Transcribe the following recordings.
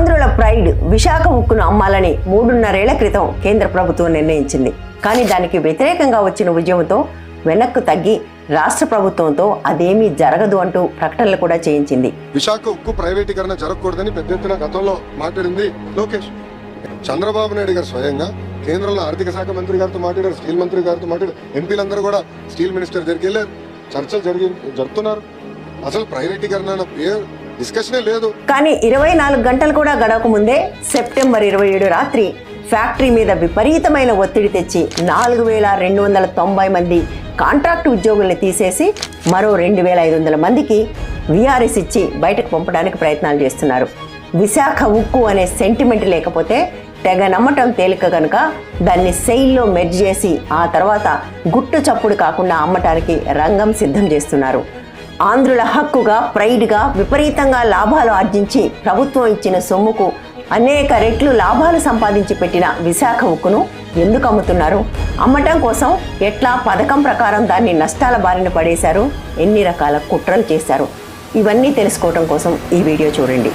ఆంధ్రుల ప్రైడ్ విశాఖ ఉక్కును అమ్మాలని మూడున్నరేళ్ళ క్రితం కేంద్ర ప్రభుత్వం నిర్ణయించింది. కానీ దానికి వ్యతిరేకంగా వచ్చిన ఉద్యమంతో వెనక్కు తగ్గి రాష్ట్ర ప్రభుత్వంతో అదేమీ జరగదు అంటూ ప్రకటనలు కూడా చేయించింది. విశాఖ ఉక్కు ప్రైవేటీకరణ జరగకూడదని పెద్ద ఎత్తున గతంలో మాట్లాడింది లోకేష్. చంద్రబాబు నాయుడు గారు స్వయంగా కేంద్రంలో ఆర్థిక శాఖ మంత్రి గారితో మాట్లాడారు స్టీల్ మంత్రి గారితో మాట్లాడారు. ఎంపీలందరూ కూడా స్టీల్ మినిస్టర్ దగ్గరికి వెళ్ళారు. చర్చలు జరిగి జరుపుతున్నారు. అసలు ప్రైవేటీకరణ అన్న పేరు డిస్కషనే లేదు. కానీ ఇరవై నాలుగు గంటలు కూడా గడవక ముందే సెప్టెంబర్ ఇరవై ఏడు రాత్రి ఫ్యాక్టరీ మీద విపరీతమైన ఒత్తిడి తెచ్చి నాలుగు వేల రెండు వందల తొంభై మంది కాంట్రాక్ట్ ఉద్యోగుల్ని తీసేసి మరో రెండు వేల ఐదు వందల మందికి విఆర్ఎస్ ఇచ్చి బయటకు పంపడానికి ప్రయత్నాలు చేస్తున్నారు. విశాఖ ఉక్కు అనే సెంటిమెంట్ లేకపోతే తెగ నమ్మటం తేలిక కనుక దాన్ని సెయిల్లో మెర్జ్ చేసి ఆ తర్వాత గుట్టు చప్పుడు కాకుండా అమ్మటానికి రంగం సిద్ధం చేస్తున్నారు. ఆంధ్రుల హక్కుగా ప్రైడ్గా విపరీతంగా లాభాలు ఆర్జించి ప్రభుత్వం ఇచ్చిన సొమ్ముకు అనేక రెట్లు లాభాలు సంపాదించి పెట్టిన విశాఖ ఉక్కును ఎందుకు అమ్ముతున్నారు? అమ్మటం కోసం ఎట్లా పథకం ప్రకారం దాన్ని నష్టాల బారిన పడేశారు? ఎన్ని రకాల కుట్రలు చేశారు? ఇవన్నీ తెలుసుకోవటం కోసం ఈ వీడియో చూడండి.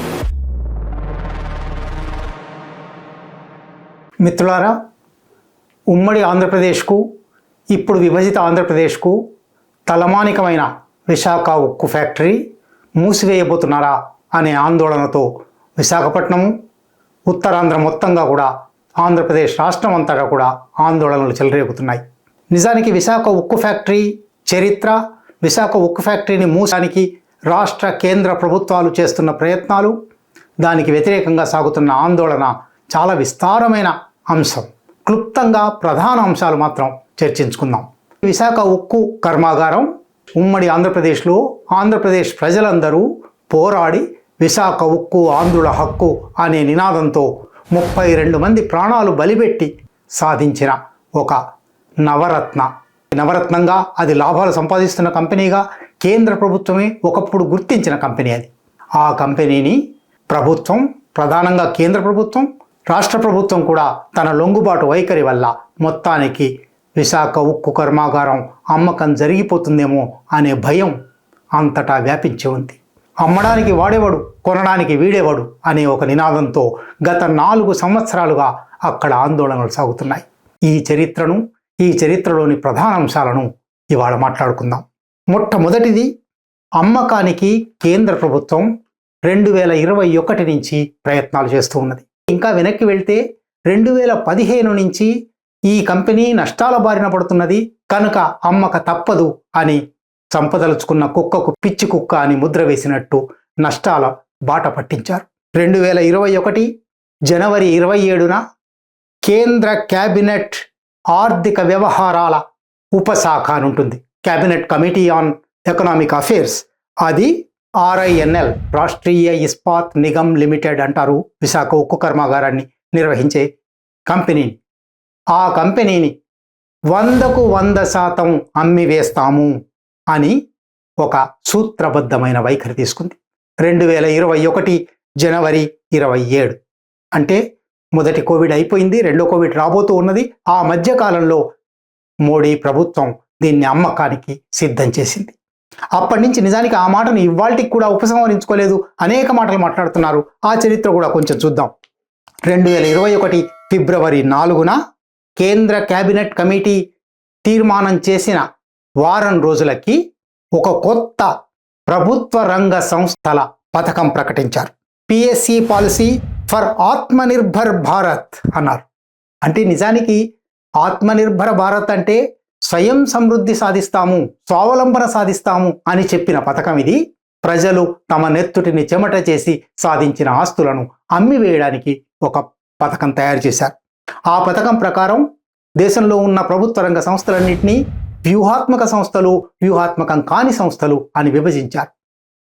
మిత్రులారా ఉమ్మడి ఆంధ్రప్రదేశ్కు ఇప్పుడు విభజిత ఆంధ్రప్రదేశ్కు తలమానికమైన విశాఖ ఉక్కు ఫ్యాక్టరీ మూసివేయబోతున్నారా అనే ఆందోళనతో విశాఖపట్నము ఉత్తరాంధ్ర మొత్తంగా కూడా ఆంధ్రప్రదేశ్ రాష్ట్రం అంతటా కూడా ఆందోళనలు చెలరేగుతున్నాయి. నిజానికి విశాఖ ఉక్కు ఫ్యాక్టరీ చరిత్ర విశాఖ ఉక్కు ఫ్యాక్టరీని మూసానికి రాష్ట్ర కేంద్ర ప్రభుత్వాలు చేస్తున్న ప్రయత్నాలు దానికి వ్యతిరేకంగా సాగుతున్న ఆందోళన చాలా విస్తారమైన అంశం. క్లుప్తంగా ప్రధాన అంశాలు మాత్రం చర్చించుకుందాం. విశాఖ ఉక్కు కర్మాగారం ఉమ్మడి ఆంధ్రప్రదేశ్లో ఆంధ్రప్రదేశ్ ప్రజలందరూ పోరాడి విశాఖ ఉక్కు ఆంధ్రుల హక్కు అనే నినాదంతో ముప్పై రెండు మంది ప్రాణాలు బలిపెట్టి సాధించిన ఒక నవరత్న. నవరత్నంగా అది లాభాలు సంపాదిస్తున్న కంపెనీగా కేంద్ర ప్రభుత్వమే ఒకప్పుడు గుర్తించిన కంపెనీ అది. ఆ కంపెనీని ప్రభుత్వం ప్రధానంగా కేంద్ర ప్రభుత్వం రాష్ట్ర ప్రభుత్వం కూడా తన లొంగుబాటు వైఖరి వల్ల మొత్తానికి విశాఖ ఉక్కు కర్మాగారం అమ్మకం జరిగిపోతుందేమో అనే భయం అంతటా వ్యాపించి ఉంది. అమ్మడానికి వాడేవాడు కొనడానికి వీడేవాడు అనే ఒక నినాదంతో గత నాలుగు సంవత్సరాలుగా అక్కడ ఆందోళనలు సాగుతున్నాయి. ఈ చరిత్రను ఈ చరిత్రలోని ప్రధాన అంశాలను ఇవాళ మాట్లాడుకుందాం. మొట్టమొదటిది అమ్మకానికి కేంద్ర ప్రభుత్వం రెండు వేల ఇరవై ఒకటి నుంచి ప్రయత్నాలు చేస్తూ ఉన్నది. ఇంకా వెనక్కి వెళ్తే రెండు వేల పదిహేను నుంచి ఈ కంపెనీ నష్టాల బారిన పడుతున్నది కనుక అమ్మక తప్పదు అని చంపదలుచుకున్న కుక్కకు పిచ్చి కుక్క అని ముద్ర వేసినట్టు నష్టాల బాట పట్టించారు. రెండు వేల ఇరవై ఒకటి జనవరి ఇరవై ఏడున కేంద్ర క్యాబినెట్ ఆర్థిక వ్యవహారాల ఉపశాఖ అని ఉంటుంది. Cabinet committee on economic affairs. అది ఆర్ఐఎన్ఎల్ రాష్ట్రీయ ఇస్పాత్ నిగమ్ లిమిటెడ్ అంటారు. విశాఖ ఉక్కు కర్మాగారాన్ని నిర్వహించే కంపెనీని ఆ కంపెనీని వందకు వంద శాతం అమ్మి వేస్తాము అని ఒక సూత్రబద్ధమైన వైఖరి తీసుకుంది. రెండు వేల ఇరవై ఒకటి జనవరి ఇరవై ఏడు. అంటే మొదటి కోవిడ్ అయిపోయింది రెండో కోవిడ్ రాబోతూ ఉన్నది. ఆ మధ్యకాలంలో మోడీ ప్రభుత్వం దీన్ని అమ్మకానికి సిద్ధం చేసింది. అప్పటి నుంచి నిజానికి ఆ మాటను ఇవాళకి కూడా ఉపసంహరించుకోలేదు. అనేక మాటలు మాట్లాడుతున్నారు. ఆ చరిత్ర కూడా కొంచెం చూద్దాం. రెండు వేల ఇరవై ఒకటి ఫిబ్రవరి నాలుగున కేంద్ర కేబినెట్ కమిటీ తీర్మానం చేసిన వారం రోజులకి ఒక కొత్త ప్రభుత్వ రంగ సంస్థల పథకం ప్రకటించారు. PSC policy for Atmanirbhar Bharat అన్నారు. అంటే నిజానికి ఆత్మనిర్భర భారత్ అంటే స్వయం సమృద్ధి సాధిస్తాము స్వావలంబన సాధిస్తాము అని చెప్పిన పథకం ఇది. ప్రజలు తమ నెత్తుటిని చెమట చేసి సాధించిన ఆస్తులను అమ్మివేయడానికి ఒక పథకం తయారు చేశారు. ఆ పథకం ప్రకారం దేశంలో ఉన్న ప్రభుత్వ రంగ సంస్థలన్నింటినీ వ్యూహాత్మక సంస్థలు వ్యూహాత్మకం కాని సంస్థలు అని విభజించారు.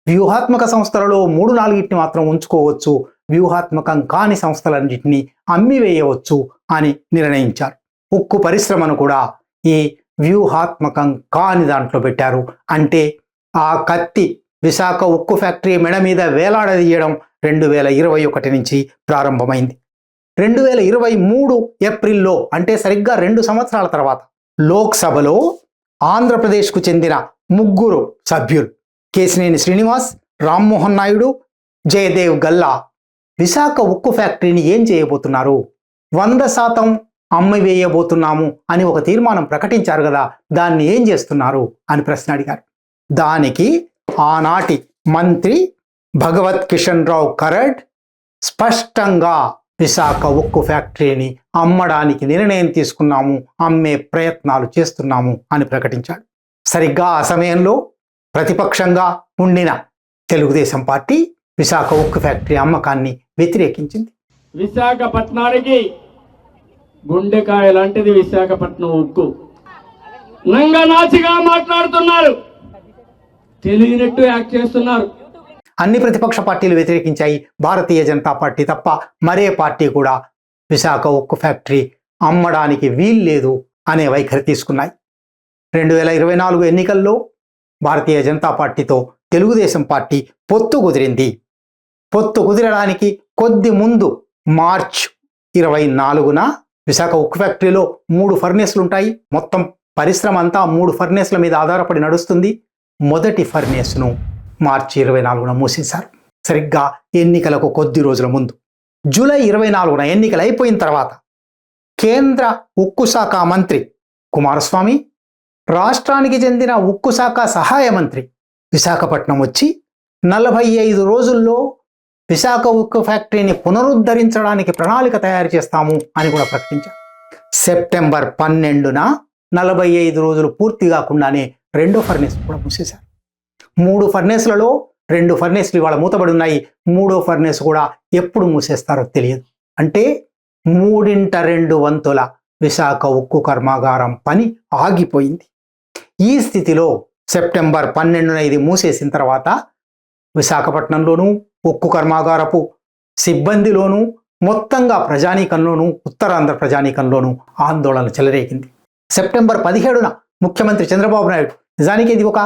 వ్యూహాత్మక సంస్థలలో మూడు నాలుగింటిని మాత్రం ఉంచుకోవచ్చు వ్యూహాత్మకం కాని సంస్థలన్నింటినీ అమ్మివేయవచ్చు అని నిర్ణయించారు. ఉక్కు పరిశ్రమను కూడా ఈ వ్యూహాత్మకం కాని దాంట్లో పెట్టారు. అంటే ఆ కత్తి విశాఖ ఉక్కు ఫ్యాక్టరీ మెడ మీద వేలాడదీయడం రెండు వేల ఇరవై ఒకటి నుంచి ప్రారంభమైంది. రెండు వేల ఇరవై మూడు ఏప్రిల్లో అంటే సరిగ్గా రెండు సంవత్సరాల తర్వాత లోక్సభలో ఆంధ్రప్రదేశ్కు చెందిన ముగ్గురు సభ్యులు కేసినేని శ్రీనివాస్ రామ్మోహన్ నాయుడు జయదేవ్ గల్లా. విశాఖ ఉక్కు ఫ్యాక్టరీని ఏం చేయబోతున్నారు? వంద శాతం అమ్మి వేయబోతున్నాము అని ఒక తీర్మానం ప్రకటించారు కదా దాన్ని ఏం చేస్తున్నారు అని ప్రశ్న అడిగారు. దానికి ఆనాటి మంత్రి భగవత్ కిషన్ రావు కరడ్ స్పష్టంగా విశాఖ ఉక్కు ఫ్యాక్టరీని అమ్మడానికి నిర్ణయం తీసుకున్నాము అమ్మే ప్రయత్నాలు చేస్తున్నాము అని ప్రకటించాడు. సరిగ్గా ఆ సమయంలో ప్రతిపక్షంగా ఉండిన తెలుగుదేశం పార్టీ విశాఖ ఉక్కు ఫ్యాక్టరీ అమ్మకాన్ని వ్యతిరేకించింది. విశాఖపట్నానికి గుండెకాయ లాంటిది విశాఖపట్నం ఉక్కు. నంగనాచిగా మాట్లాడుతున్నారు. తెలియనట్టు యాక్ట్ చేస్తున్నారు. అన్ని ప్రతిపక్ష పార్టీలు వ్యతిరేకించాయి. భారతీయ జనతా పార్టీ తప్ప మరే పార్టీ కూడా విశాఖ ఉక్కు ఫ్యాక్టరీ అమ్మడానికి వీల్లేదు అనే వైఖరి తీసుకున్నాయి. రెండు వేల ఇరవై నాలుగు ఎన్నికల్లో భారతీయ జనతా పార్టీతో తెలుగుదేశం పార్టీ పొత్తు కుదిరింది. పొత్తు కుదిరడానికి కొద్ది ముందు మార్చ్ ఇరవై నాలుగున విశాఖ ఉక్కు ఫ్యాక్టరీలో మూడు ఫర్నేస్లు ఉంటాయి. మొత్తం పరిశ్రమ అంతా మూడు ఫర్నేస్ల మీద ఆధారపడి నడుస్తుంది. మొదటి ఫర్నేస్ను మార్చి ఇరవై నాలుగున మూసేశారు సరిగ్గా ఎన్నికలకు కొద్ది రోజుల ముందు. జూలై ఇరవై నాలుగున ఎన్నికలు అయిపోయిన తర్వాత కేంద్ర ఉక్కు శాఖ మంత్రి కుమారస్వామి రాష్ట్రానికి చెందిన ఉక్కు శాఖ సహాయ మంత్రి విశాఖపట్నం వచ్చి నలభై ఐదు రోజుల్లో విశాఖ ఉక్కు ఫ్యాక్టరీని పునరుద్ధరించడానికి ప్రణాళిక తయారు చేస్తాము అని కూడా ప్రకటించారు. సెప్టెంబర్ పన్నెండున నలభై ఐదు రోజులు పూర్తి కాకుండానే రెండో ఫర్నేస్ కూడా మూసేశారు. మూడు ఫర్నేస్లలో రెండు ఫర్నేస్లు ఇవాళ మూతబడి ఉన్నాయి మూడో ఫర్నేస్ కూడా ఎప్పుడు మూసేస్తారో తెలియదు. అంటే మూడింట రెండు వంతుల విశాఖ ఉక్కు కర్మాగారం పని ఆగిపోయింది. ఈ స్థితిలో సెప్టెంబర్ పన్నెండున ఇది మూసేసిన తర్వాత విశాఖపట్నంలోనూ ఉక్కు కర్మాగారపు సిబ్బందిలోనూ మొత్తంగా ప్రజానీకంలోనూ ఉత్తరాంధ్ర ప్రజానీకంలోనూ ఆందోళన చెలరేగింది. సెప్టెంబర్ పదిహేడున ముఖ్యమంత్రి చంద్రబాబు నాయుడు నిజానికి ఇది ఒక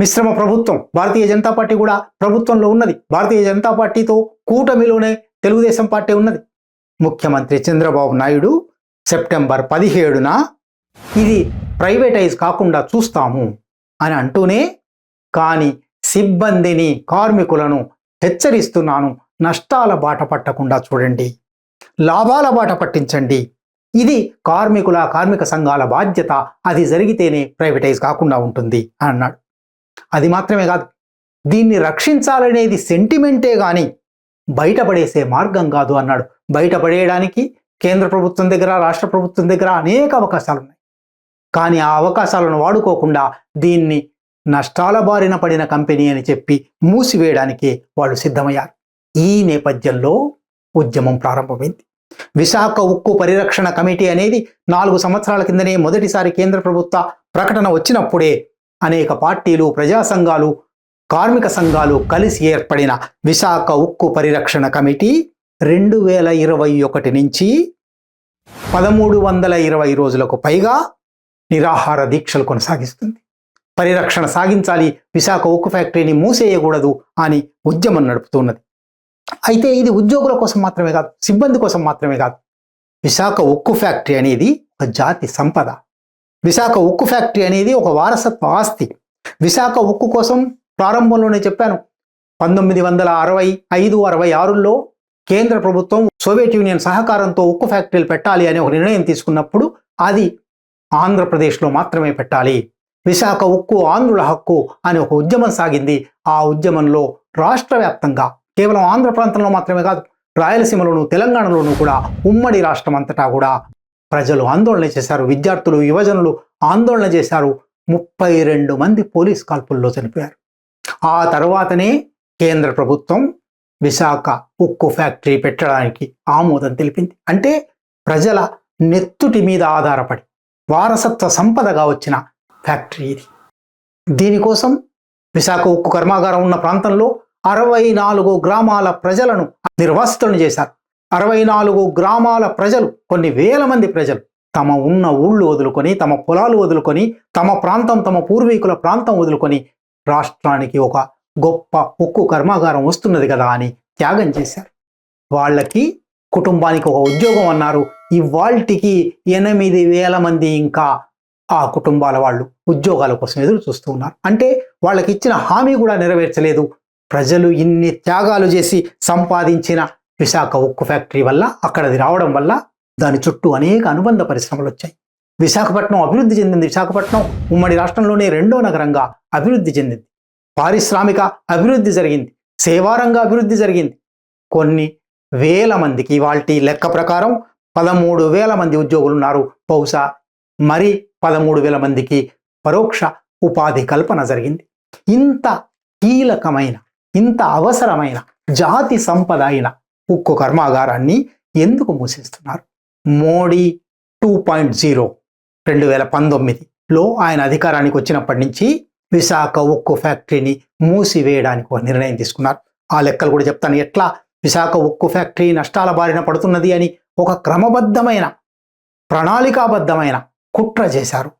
మిశ్రమ ప్రభుత్వం. భారతీయ జనతా పార్టీ కూడా ప్రభుత్వంలో ఉన్నది. భారతీయ జనతా పార్టీతో కూటమిలోనే తెలుగుదేశం పార్టీ ఉన్నది. ముఖ్యమంత్రి చంద్రబాబు నాయుడు సెప్టెంబర్ పదిహేడున ఇది ప్రైవేటైజ్ కాకుండా చూస్తాము అని అంటూనే కానీ సిబ్బందిని కార్మికులను హెచ్చరిస్తున్నాను. నష్టాల బాట పట్టకుండా చూడండి. లాభాల బాట పట్టించండి. ఇది కార్మికుల కార్మిక సంఘాల బాధ్యత. అది జరిగితేనే ప్రైవేటైజ్ కాకుండా ఉంటుంది అని అన్నాడు. అది మాత్రమే కాదు దీన్ని రక్షించాలనేది సెంటిమెంటే కానీ బయటపడేసే మార్గం కాదు అన్నాడు. బయటపడేయడానికి కేంద్ర ప్రభుత్వం దగ్గర రాష్ట్ర ప్రభుత్వం దగ్గర అనేక అవకాశాలు ఉన్నాయి కానీ ఆ అవకాశాలను వాడుకోకుండా దీన్ని నష్టాల బారిన పడిన కంపెనీ అని చెప్పి మూసివేయడానికి వాళ్ళు సిద్ధమయ్యారు. ఈ నేపథ్యంలో ఉద్యమం ప్రారంభమైంది. విశాఖ ఉక్కు పరిరక్షణ కమిటీ అనేది నాలుగు సంవత్సరాల కిందనే మొదటిసారి కేంద్ర ప్రభుత్వ ప్రకటన వచ్చినప్పుడే అనేక పార్టీలు ప్రజా సంఘాలు కార్మిక సంఘాలు కలిసి ఏర్పడిన విశాఖ ఉక్కు పరిరక్షణ కమిటీ రెండు వేల ఇరవై ఒకటి నుంచి పదమూడు వందల ఇరవై రోజులకు పైగా నిరాహార దీక్షలు కొనసాగిస్తుంది. పరిరక్షణ సాగించాలి విశాఖ ఉక్కు ఫ్యాక్టరీని మూసేయకూడదు అని ఉద్యమం నడుపుతున్నది. అయితే ఇది ఉద్యోగుల కోసం మాత్రమే కాదు సిబ్బంది కోసం మాత్రమే కాదు. విశాఖ ఉక్కు ఫ్యాక్టరీ అనేది ఒక జాతి సంపద. విశాఖ ఉక్కు ఫ్యాక్టరీ అనేది ఒక వారసత్వ ఆస్తి. విశాఖ ఉక్కు కోసం ప్రారంభంలోనే చెప్పాను. పంతొమ్మిది వందల అరవై ఐదు అరవై ఆరులో కేంద్ర ప్రభుత్వం సోవియట్ యూనియన్ సహకారంతో ఉక్కు ఫ్యాక్టరీలు పెట్టాలి అనే ఒక నిర్ణయం తీసుకున్నప్పుడు అది ఆంధ్రప్రదేశ్లో మాత్రమే పెట్టాలి. విశాఖ ఉక్కు ఆంధ్రుల హక్కు అనే ఒక ఉద్యమం సాగింది. ఆ ఉద్యమంలో రాష్ట్ర వ్యాప్తంగా కేవలం ఆంధ్ర ప్రాంతంలో మాత్రమే కాదు రాయలసీమలోను తెలంగాణలోనూ కూడా ఉమ్మడి రాష్ట్రం అంతటా కూడా ప్రజలు ఆందోళన చేశారు. విద్యార్థులు యువజనులు ఆందోళన చేశారు. ముప్పై రెండు మంది పోలీస్ కాల్పుల్లో చనిపోయారు. ఆ తర్వాతనే కేంద్ర ప్రభుత్వం విశాఖ ఉక్కు ఫ్యాక్టరీ పెట్టడానికి ఆమోదం తెలిపింది. అంటే ప్రజల నెత్తుటి మీద ఆధారపడి వారసత్వ సంపదగా వచ్చిన ఫ్యాక్టరీ ఇది. దీనికోసం విశాఖ ఉక్కు కర్మాగారం ఉన్న ప్రాంతంలో అరవై నాలుగు గ్రామాల ప్రజలను నిర్వాసితులను చేశారు. అరవై నాలుగు గ్రామాల ప్రజలు కొన్ని వేల మంది ప్రజలు తమ ఉన్న ఊళ్ళు వదులుకొని తమ పొలాలు వదులుకొని తమ ప్రాంతం తమ పూర్వీకుల ప్రాంతం వదులుకొని రాష్ట్రానికి ఒక గొప్ప ఉక్కు కర్మాగారం వస్తున్నది కదా అని త్యాగం చేశారు. వాళ్ళకి కుటుంబానికి ఒక ఉద్యోగం అన్నారు. ఇవాల్టికి ఎనిమిది వేల మంది ఇంకా ఆ కుటుంబాల వాళ్ళు ఉద్యోగాల కోసం ఎదురు చూస్తూ ఉన్నారు. అంటే వాళ్ళకి ఇచ్చిన హామీ కూడా నెరవేర్చలేదు. ప్రజలు ఇన్ని త్యాగాలు చేసి సంపాదించిన విశాఖ ఉక్కు ఫ్యాక్టరీ వల్ల అక్కడది రావడం వల్ల దాని చుట్టూ అనేక అనుబంధ పరిశ్రమలు వచ్చాయి. విశాఖపట్నం అభివృద్ధి చెందింది విశాఖపట్నం. ఉమ్మడి రాష్ట్రంలోనే రెండో నగరంగా అభివృద్ధి చెందింది. పారిశ్రామిక అభివృద్ధి జరిగింది. సేవారంగ అభివృద్ధి జరిగింది. కొన్ని వేల మందికి వాల్టి లెక్క ప్రకారం పదమూడు వేల మంది ఉద్యోగులు ఉన్నారు. బహుశా మరి పదమూడు వేల మందికి పరోక్ష ఉపాధి కల్పన జరిగింది. ఇంత కీలకమైన ఇంత అవసరమైన జాతి సంపద అయిన ఉక్కు కర్మాగారాన్ని ఎందుకు మూసేస్తున్నారు? మోడీ టూ పాయింట్ జీరో రెండు వేల పంతొమ్మిదిలో ఆయన అధికారానికి వచ్చినప్పటి నుంచి విశాఖ ఉక్కు ఫ్యాక్టరీని మూసివేయడానికి ఒక నిర్ణయం తీసుకున్నారు. ఆ లెక్కలు కూడా చెప్తాను. ఎట్లా? విశాఖ ఉక్కు ఫ్యాక్టరీ నష్టాల బారిన పడుతున్నది అని ఒక క్రమబద్ధమైన ప్రణాళికాబద్ధమైన కుట్ర చేశారు.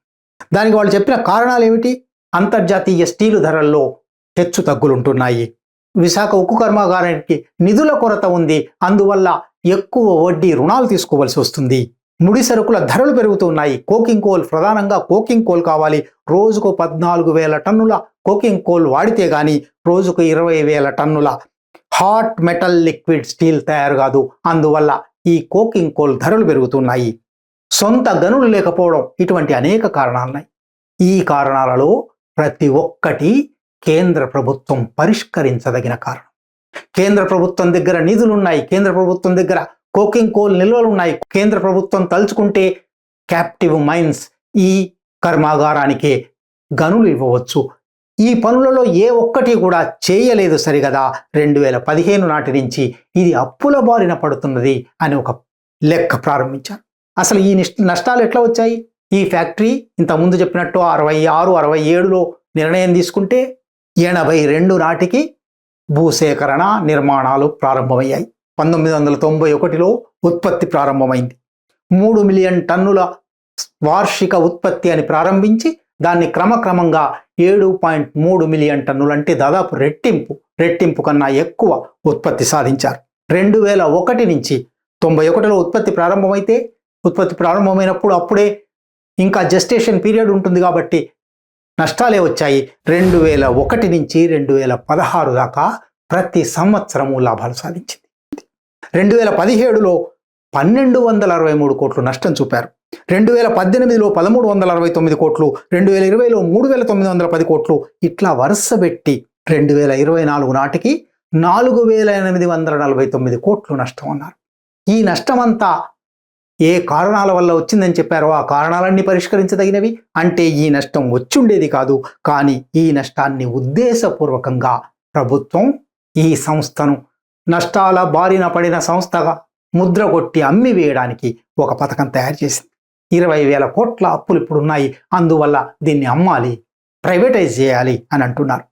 దానికి వాళ్ళు చెప్పిన కారణాలు ఏమిటి? అంతర్జాతీయ స్టీలు ధరల్లో హెచ్చు తగ్గులుంటున్నాయి. విశాఖ ఉక్కు కర్మాగారానికి నిధుల కొరత ఉంది. అందువల్ల ఎక్కువ వడ్డీ రుణాలు తీసుకోవాల్సి వస్తుంది. ముడి సరుకుల ధరలు పెరుగుతున్నాయి కోకింగ్ కోల్ ప్రధానంగా కోకింగ్ కోల్ కావాలి. రోజుకు పద్నాలుగు వేల టన్నుల కోకింగ్ కోల్ వాడితే గాని రోజుకు ఇరవై వేల టన్నుల హాట్ మెటల్ లిక్విడ్ స్టీల్ తయారు కాదు. అందువల్ల ఈ కోకింగ్ కోల్ ధరలు పెరుగుతున్నాయి. సొంత గనులు లేకపోవడం ఇటువంటి అనేక కారణాలున్నాయి. ఈ కారణాలలో ప్రతి ఒక్కటి కేంద్ర ప్రభుత్వం పరిష్కరించదగిన కారణం. కేంద్ర ప్రభుత్వం దగ్గర నిధులున్నాయి కేంద్ర ప్రభుత్వం దగ్గర కోకింగ్ కోల్ నిల్వలు ఉన్నాయి కేంద్ర ప్రభుత్వం తలుచుకుంటే క్యాప్టివ్ మైన్స్ ఈ కర్మాగారానికే గనులు ఇవ్వవచ్చు. ఈ పనులలో ఏ ఒక్కటి కూడా చేయలేదు సరిగదా. రెండు వేల పదిహేను నాటి నుంచి ఇది అప్పుల బారిన పడుతున్నది అని ఒక లెక్క ప్రారంభించారు. అసలు ఈ నష్టాలు ఎట్లా వచ్చాయి? ఈ ఫ్యాక్టరీ ఇంత ముందు చెప్పినట్టు అరవై ఆరు అరవై ఏడులో నిర్ణయం తీసుకుంటే ఎనభై రెండు నాటికి భూసేకరణ నిర్మాణాలు ప్రారంభమయ్యాయి. పంతొమ్మిది వందల తొంభై ఒకటిలో ఉత్పత్తి ప్రారంభమైంది. మూడు మిలియన్ టన్నుల వార్షిక ఉత్పత్తి అని ప్రారంభించి దాన్ని క్రమక్రమంగా ఏడు పాయింట్ మూడు మిలియన్ టన్నులు అంటే దాదాపు రెట్టింపు రెట్టింపు కన్నా ఎక్కువ ఉత్పత్తి సాధించారు. రెండు వేల ఒకటి నుంచి తొంభై ఒకటిలో ఉత్పత్తి ప్రారంభమైతే ఉత్పత్తి ప్రారంభమైనప్పుడు అప్పుడే ఇంకా జస్టేషన్ పీరియడ్ ఉంటుంది కాబట్టి నష్టాలే వచ్చాయి. రెండు వేల ఒకటి నుంచి రెండు వేల పదహారు దాకా ప్రతి సంవత్సరము లాభాలు సాధించింది. రెండు వేల పదిహేడులో పన్నెండు వందల అరవై మూడు కోట్లు నష్టం చూపారు. రెండు వేల పద్దెనిమిదిలో పదమూడు వందల అరవై తొమ్మిది కోట్లు రెండు వేల ఇరవైలో మూడు వేల తొమ్మిది వందల పది కోట్లు ఇట్లా వరుసబెట్టి రెండు వేల ఇరవై నాలుగు నాటికి నాలుగు వేల ఎనిమిది వందల నలభై తొమ్మిది కోట్లు నష్టం అన్నారు. ఈ నష్టమంతా ఏ కారణాల వల్ల వచ్చిందని చెప్పారో ఆ కారణాలన్నీ పరిష్కరించదగినవి? అంటే ఈ నష్టం వచ్చుండేది కాదు. కానీ ఈ నష్టాన్ని ఉద్దేశపూర్వకంగా ప్రభుత్వం ఈ సంస్థను నష్టాల బారిన పడిన సంస్థగా ముద్ర కొట్టి అమ్మి వేయడానికి ఒక పథకం తయారు చేసింది. ఇరవై వేల కోట్ల అప్పులు ఇప్పుడు ఉన్నాయి. అందువల్ల దీన్ని అమ్మాలి ప్రైవేటైజ్ చేయాలి అని అంటున్నారు.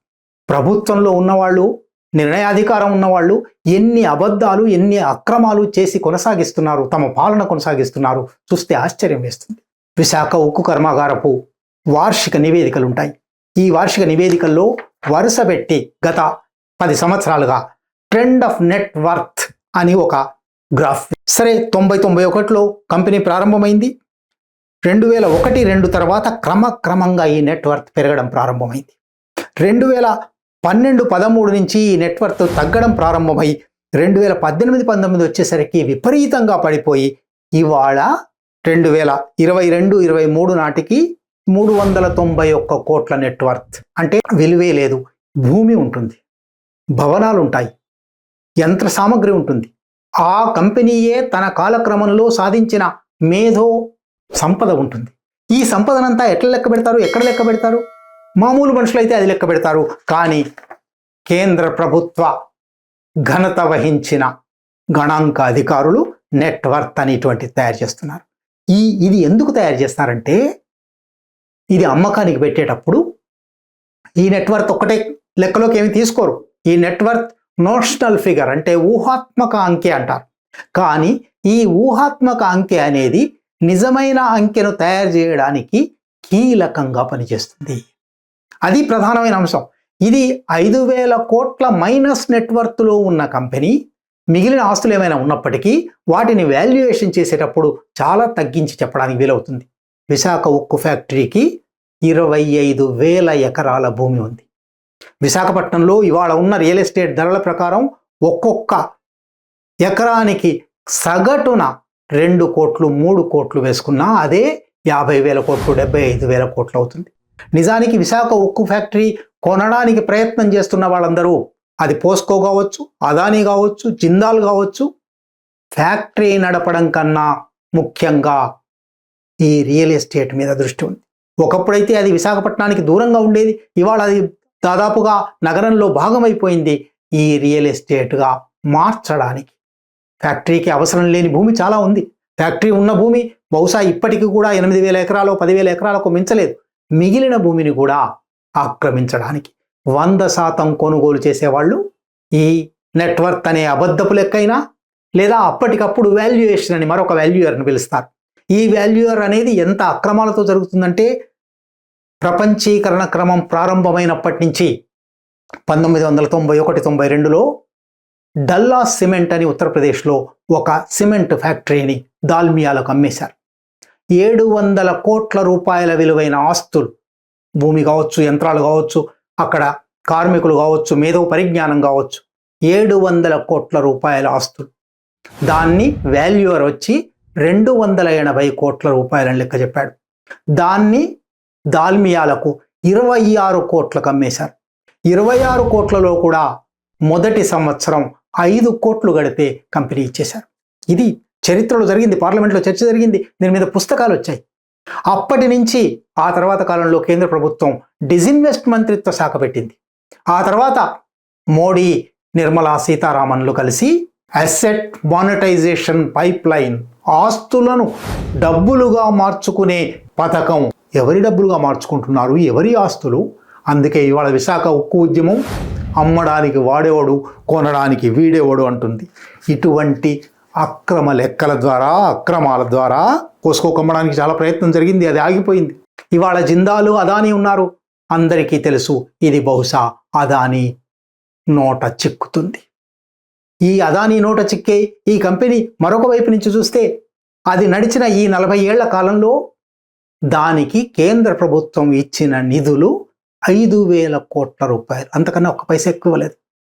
ప్రభుత్వంలో ఉన్నవాళ్ళు నిర్ణయాధికారం ఉన్నవాళ్ళు ఎన్ని అబద్ధాలు ఎన్ని అక్రమాలు చేసి కొనసాగిస్తున్నారు తమ పాలన కొనసాగిస్తున్నారు చూస్తే ఆశ్చర్యం వేస్తుంది. విశాఖ ఉక్కు కర్మాగారపు వార్షిక నివేదికలు ఉంటాయి ఈ వార్షిక నివేదికల్లో వరుస పెట్టి గత పది సంవత్సరాలుగా ట్రెండ్ ఆఫ్ నెట్ వర్త్ అని ఒక గ్రాఫ్ సరే తొంభై తొంభై ఒకటిలో కంపెనీ ప్రారంభమైంది. రెండు వేల ఒకటి రెండు తర్వాత క్రమక్రమంగా ఈ నెట్వర్క్ పెరగడం ప్రారంభమైంది. రెండు వేల పన్నెండు పదమూడు నుంచి ఈ నెట్వర్క్ తగ్గడం ప్రారంభమై రెండు వేల పద్దెనిమిది పంతొమ్మిది వచ్చేసరికి విపరీతంగా పడిపోయి ఇవాళ రెండు వేల ఇరవై రెండు ఇరవై మూడు నాటికి మూడు వందల తొంభై ఒక్క కోట్ల నెట్వర్క్. అంటే విలువే లేదు. భూమి ఉంటుంది. భవనాలు ఉంటాయి. యంత్ర సామగ్రి ఉంటుంది. ఆ కంపెనీయే తన కాలక్రమంలో సాధించిన మేధో సంపద ఉంటుంది. ఈ సంపదనంతా ఎట్లా లెక్క పెడతారు? ఎక్కడ లెక్క పెడతారు? మామూలు మనుషులైతే అది లెక్క పెడతారు. కానీ కేంద్ర ప్రభుత్వ ఘనత వహించిన గణాంక అధికారులు నెట్వర్క్ అనేటువంటి తయారు చేస్తున్నారు. ఈ ఇది ఎందుకు తయారు చేస్తారంటే ఇది అమ్మకానికి పెట్టేటప్పుడు ఈ నెట్వర్క్ ఒక్కటే లెక్కలోకి ఏమి తీసుకోరు. ఈ నెట్వర్క్ నోషనల్ ఫిగర్ అంటే ఊహాత్మక అంకె అంటారు. కానీ ఈ ఊహాత్మక అంకె అనేది నిజమైన అంకెను తయారు చేయడానికి కీలకంగా పనిచేస్తుంది. అది ప్రధానమైన అంశం. ఇది ఐదు వేల కోట్ల మైనస్ నెట్వర్క్లో ఉన్న కంపెనీ. మిగిలిన ఆస్తులు ఏమైనా ఉన్నప్పటికీ వాటిని వాల్యుయేషన్ చేసేటప్పుడు చాలా తగ్గించి చెప్పడానికి వీలవుతుంది. విశాఖ ఉక్కు ఫ్యాక్టరీకి ఇరవై ఐదు వేల ఎకరాల భూమి ఉంది. విశాఖపట్నంలో ఇవాళ ఉన్న రియల్ ఎస్టేట్ ధరల ప్రకారం ఒక్కొక్క ఎకరానికి సగటున రెండు కోట్లు మూడు కోట్లు వేసుకున్నా అదే యాభై వేల కోట్లు డెబ్బై ఐదు వేల కోట్లు అవుతుంది. నిజానికి విశాఖ ఉక్కు ఫ్యాక్టరీ కొనడానికి ప్రయత్నం చేస్తున్న వాళ్ళందరూ అది పోస్కో కావచ్చు అదానీ కావచ్చు జిందాల్ కావచ్చు ఫ్యాక్టరీ నడపడం కన్నా ముఖ్యంగా ఈ రియల్ ఎస్టేట్ మీద దృష్టి ఉంది. ఒకప్పుడైతే అది విశాఖపట్నానికి దూరంగా ఉండేది ఇవాళ అది దాదాపుగా నగరంలో భాగమైపోయింది ఈ రియల్ ఎస్టేట్గా మార్చడానికి. ఫ్యాక్టరీకి అవసరం లేని భూమి చాలా ఉంది. ఫ్యాక్టరీ ఉన్న భూమి బహుశా ఇప్పటికీ కూడా ఎనిమిది వేల ఎకరాలు పదివేల ఎకరాలకు మించలేదు. మిగిలిన భూమిని కూడా ఆక్రమించడానికి. వంద శాతం కొనుగోలు చేసేవాళ్ళు ఈ నెట్వర్క్ అనే అబద్ధపు లెక్కైనా లేదా అప్పటికప్పుడు వాల్యుయేషన్ అని మరొక వాల్యుయర్ని పిలుస్తారు. ఈ వాల్యుయర్ అనేది ఎంత అక్రమాలతో జరుగుతుందంటే ప్రపంచీకరణ క్రమం ప్రారంభమైనప్పటి నుంచి పంతొమ్మిది వందల తొంభై ఒకటి తొంభై రెండులో డల్లా సిమెంట్ అని ఉత్తరప్రదేశ్లో ఒక సిమెంట్ ఫ్యాక్టరీని దాల్మియాలకు అమ్మేశారు. ఏడు వందల కోట్ల రూపాయల విలువైన ఆస్తులు. భూమి కావచ్చు యంత్రాలు కావచ్చు అక్కడ కార్మికులు కావచ్చు మేధో పరిజ్ఞానం కావచ్చు. ఏడు వందల కోట్ల రూపాయల ఆస్తులు. దాన్ని వాల్యూర్ వచ్చి రెండు వందల ఎనభై కోట్ల రూపాయలని లెక్క చెప్పాడు. దాన్ని దాల్మియాలకు ఇరవై ఆరు కోట్లకు అమ్మేశారు ఇరవై ఆరు కోట్లలో కూడా మొదటి సంవత్సరం ఐదు కోట్లు గడితే కంపెనీ ఇచ్చేశారు. ఇది చరిత్రలో జరిగింది పార్లమెంట్లో చర్చ జరిగింది దీని మీద పుస్తకాలు వచ్చాయి. అప్పటి నుంచి ఆ తర్వాత కాలంలో కేంద్ర ప్రభుత్వం డిజిన్వెస్ట్ మంత్రిత్వ శాఖ పెట్టింది. ఆ తర్వాత మోడీ నిర్మలా సీతారామన్లు కలిసి అసెట్ మానిటైజేషన్ పైప్ లైన్ ఆస్తులను డబ్బులుగా మార్చుకునే పథకం. ఎవరి డబ్బులుగా మార్చుకుంటున్నారు? ఎవరి ఆస్తులు? అందుకే ఇవాళ విశాఖ ఉక్కు ఉద్యమం అమ్మడానికి వాడేవాడు కొనడానికి వీడేవాడు అంటుంది. ఇటువంటి అక్రమ లెక్కల ద్వారా అక్రమాల ద్వారా కోసుకోకమ్మడానికి చాలా ప్రయత్నం జరిగింది అది ఆగిపోయింది. ఇవాళ జిందాలు అదానీ ఉన్నారు. అందరికీ తెలుసు ఇది బహుశా అదానీ నోట చిక్కుతుంది. ఈ అదానీ నోట చిక్కే ఈ కంపెనీ మరొక వైపు నుంచి చూస్తే అది నడిచిన ఈ నలభై ఏళ్ళ కాలంలో దానికి కేంద్ర ప్రభుత్వం ఇచ్చిన నిధులు ఐదు వేల కోట్ల రూపాయలు. అంతకన్నా ఒక్క పైసా ఎక్కువ లేదు.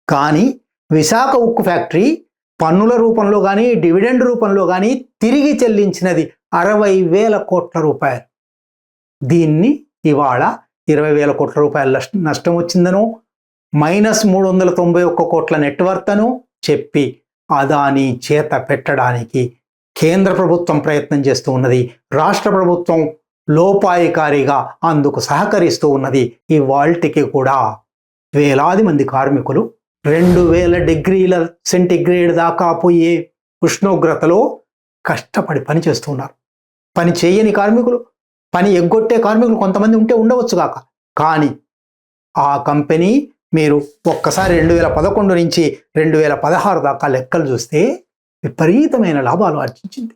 కానీ విశాఖ ఉక్కు ఫ్యాక్టరీ పన్నుల రూపంలో కానీ డివిడెండ్ రూపంలో కానీ తిరిగి చెల్లించినది అరవై వేల కోట్ల రూపాయలు. దీన్ని ఇవాళ ఇరవై వేల కోట్ల రూపాయల నష్టం వచ్చిందను మైనస్ మూడు వందల తొంభై ఒక్క కోట్ల నెట్వర్త్ అను చెప్పి అదాని చేత పెట్టడానికి కేంద్ర ప్రభుత్వం ప్రయత్నం చేస్తూ ఉన్నది. రాష్ట్ర ప్రభుత్వం లోపాయికారిగా అందుకు సహకరిస్తూ ఉన్నది. ఈ వాల్టికి కూడా వేలాది మంది కార్మికులు రెండు వేల డిగ్రీల సెంటిగ్రేడ్ దాకా పోయే ఉష్ణోగ్రతలో కష్టపడి పని చేస్తున్నారు. పని చేయని కార్మికులు పని ఎగ్గొట్టే కార్మికులు కొంతమంది ఉంటే ఉండవచ్చు కాక. కానీ ఆ కంపెనీ మీరు ఒక్కసారి రెండు వేల పదకొండు నుంచి రెండు వేల పదహారు దాకా లెక్కలు చూస్తే విపరీతమైన లాభాలు ఆర్జించింది.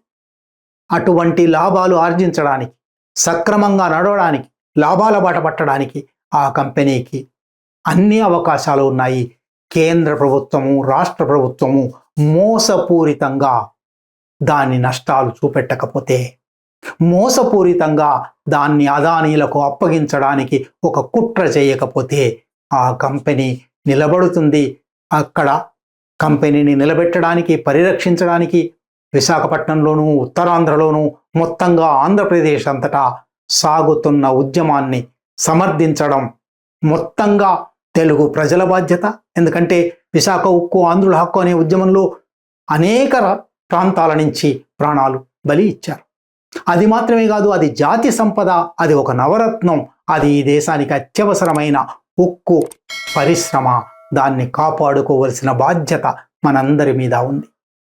అటువంటి లాభాలు ఆర్జించడానికి సక్రమంగా నడవడానికి లాభాల బాట పట్టడానికి ఆ కంపెనీకి అన్ని అవకాశాలు ఉన్నాయి. కేంద్ర ప్రభుత్వము రాష్ట్ర ప్రభుత్వము మోసపూరితంగా దాని నష్టాలు చూపెట్టకపోతే మోసపూరితంగా దాన్ని అదానీలకు అప్పగించడానికి ఒక కుట్ర చేయకపోతే ఆ కంపెనీ నిలబడుతుంది. అక్కడ కంపెనీని నిలబెట్టడానికి పరిరక్షించడానికి విశాఖపట్నంలోనూ ఉత్తరాంధ్రలోనూ మొత్తంగా ఆంధ్రప్రదేశ్ అంతటా సాగుతున్న ఉద్యమాన్ని సమర్థించడం మొత్తంగా తెలుగు ప్రజల బాధ్యత. ఎందుకంటే విశాఖ ఉక్కు ఆంధ్రుల హక్కు అనే ఉద్యమంలో అనేక ప్రాంతాల నుంచి ప్రాణాలు బలి ఇచ్చారు. అది మాత్రమే కాదు అది జాతి సంపద అది ఒక నవరత్నం అది ఈ దేశానికి అత్యవసరమైన ఉక్కు పరిశ్రమ. దాన్ని కాపాడుకోవలసిన బాధ్యత మనందరి మీద ఉంది.